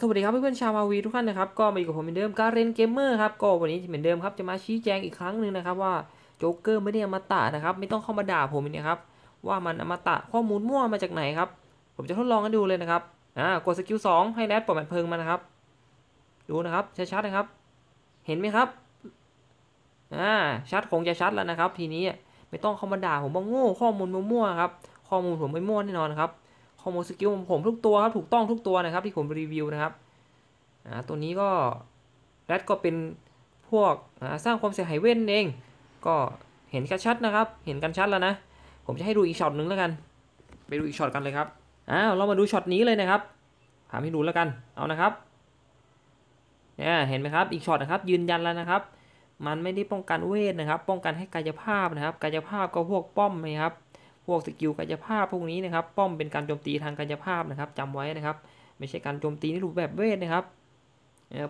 สวัสดีครับเพื่อนๆชาวมาวีทุกท่านนะครับก็มาอยู่กับผมเหมือนเดิมการเรนเกมเมอร์ครับก็วันนี้เหมือนเดิมครับจะมาชี้แจงอีกครั้งหนึ่งนะครับว่าโจ๊กเกอร์ไม่ได้อมตะนะครับไม่ต้องเข้ามาด่าผมนะครับว่ามันอมตะข้อมูลมั่วมาจากไหนครับผมจะทดลองกันดูเลยนะครับอ่ากดสกิลสองให้แรดปล่อยมันเพลิงมานะครับ ดูนะครับชัดๆนะครับ เห็นไหมครับอ่าชัดคงจะชัดแล้วนะครับ ทีนี้ไม่ต้องเข้ามาด่าผมว่าโง่ข้อมูลมั่วๆครับข้อมูลผมไม่มั่วแน่นอนครับ ข้อมูลสกิลผมทุกตัวครับถูกต้องทุกตัวนะครับที่ผมรีวิวนะครับอ่าตัวนี้ก็แรดก็เป็นพวกสร้างความเสียหายเว้นเอง ก็เห็นกันชัดนะครับ เห็นกันชัดแล้วนะ ผมจะให้ดูอีกช็อตหนึ่งแล้วกัน ไปดูอีกช็อตกันเลยครับอ้าวเรามาดูช็อตนี้เลยนะครับถามให้ดูแล้วกันเอานะครับเนี่ยเห็นไหมครับอีกช็อตนะครับ ยืนยันแล้วนะครับ มันไม่ได้ป้องกันเวทนะครับ ป้องกันให้กายภาพนะครับ กายภาพก็พวกป้อมนะครับ พวกสกิลกายภาพพวกนี้นะครับ ป้อมเป็นการโจมตีทางกายภาพนะครับจำไว้นะครับ ไม่ใช่การโจมตีในรูปแบบเวทนะครับ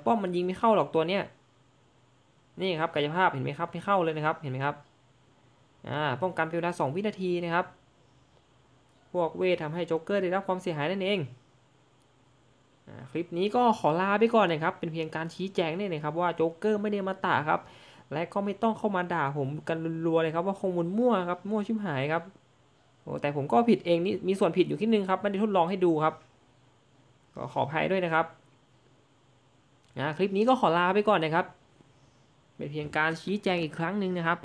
ป้อมมันยิงไม่เข้าหรอกตัวเนี้ยนี่ครับกายภาพเห็นไหมครับไม่เข้าเลยนะครับเห็นไหมครับอ่าป้องกันเป็นเวลา2วินาทีนะครับ พวกเวททำให้โจ๊กเกอร์ได้รับความเสียหายนั่นเองอคลิปนี้ก็ขอลาไปก่อนนะครับ เป็นเพียงการชี้แจงนี่นะครับว่าโจ๊กเกอร์ไม่ได้มาตาครับ และก็ไม่ต้องเข้ามาด่าผมกันรัวๆเลยครับว่าข้อมูลมั่วครับ มั่วชิบหายครับ โอ้แต่ผมก็ผิดเองนี่มีส่วนผิดอยู่ที่นึงครับไม่ได้ทดลองให้ดูครับก็ขออภัยด้วยนะครับนะคลิปนี้ก็ขอลาไปก่อนนะครับเป็นเพียงการชี้แจงอีกครั้งหนึ่งนะครับ